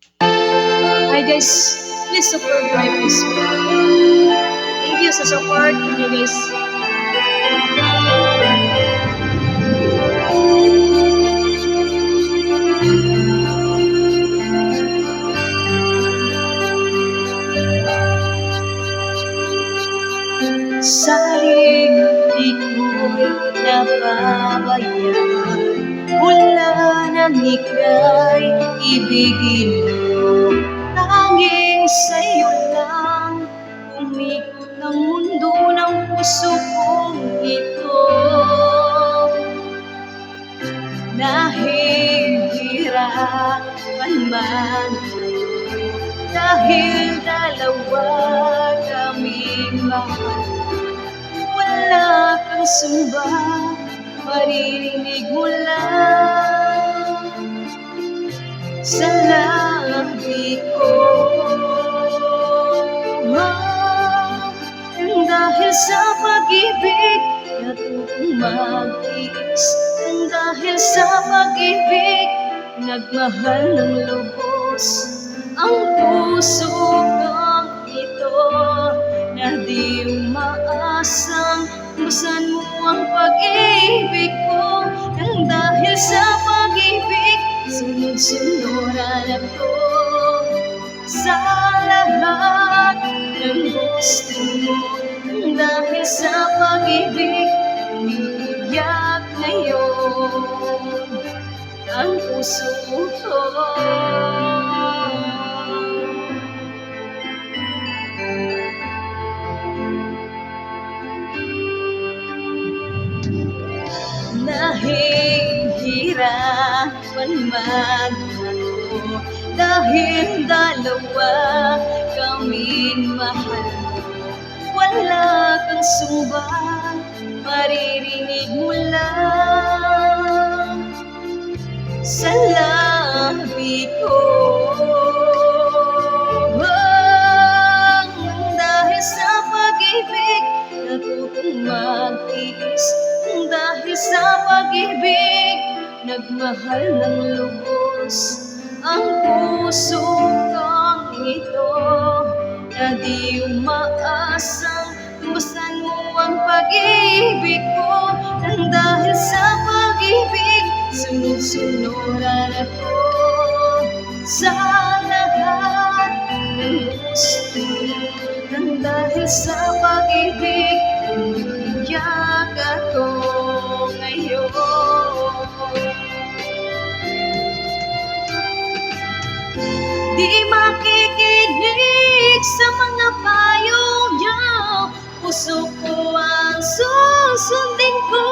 Hi guys, please support my Facebook. Thank you sa support niyo guys. Sa di ko'y nang ika'y ibigin mo. Tanging sa'yo lang Umikot ng mundo ng puso kong ito. Nahihirapan man Dahil dalawa kaming mahal. Wala kang sumba, maririnig mo lang sa labi ko. Nang dahil sa pag-ibig, natutong mag-iis. Nang dahil sa pag-ibig, nagmahal ng lubos ang puso kong ito na di umaasang Busan mo ang pag-ibig ko Nang dahil sa pag-ibig Sunod-sunuran ako Sa lahat ng gusto mo dahil sa pag-ibig Umiiyak ngayon Ang puso ko. Nahihirapan man Dahil dalawa kaming mahal Wala kang sumba Maririnig mo lang Sa labi ko. Dahil sa pag-ibig Natutong mag-iis Dahil sa pag-ibig Nagmahal ng lubos Ang puso kong ito Na di umaasang Tumbasan mo ang pag-ibig ko. Nang dahil sa pag-ibig Sunod-sunuran ako. Sa lahat ng gusto Nang dahil sa pag-ibig Di makikinig sa mga payo niyo. Puso ko ang susundin ko.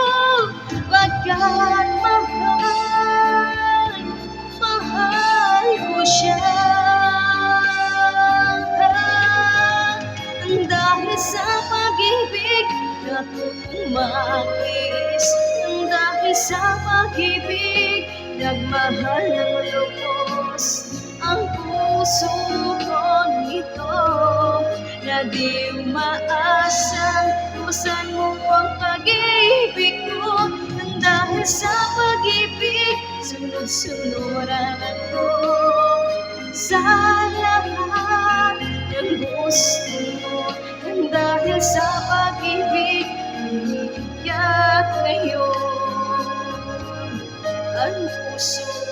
Pagkat mahal, mahal ko siya. Dahil sa pag-ibig Natutong makis Ang dahil sa pag-ibig Nagmahal ng lubos puso ko nito Na di umaasang Tumasan mo ang pag-ibig ko Ang dahil sa pag-ibig Sunod-sunuran ako. Sa lahat ng gusto mo Ang dahil sa pag-ibig Umiiyak ngayon. Ang puso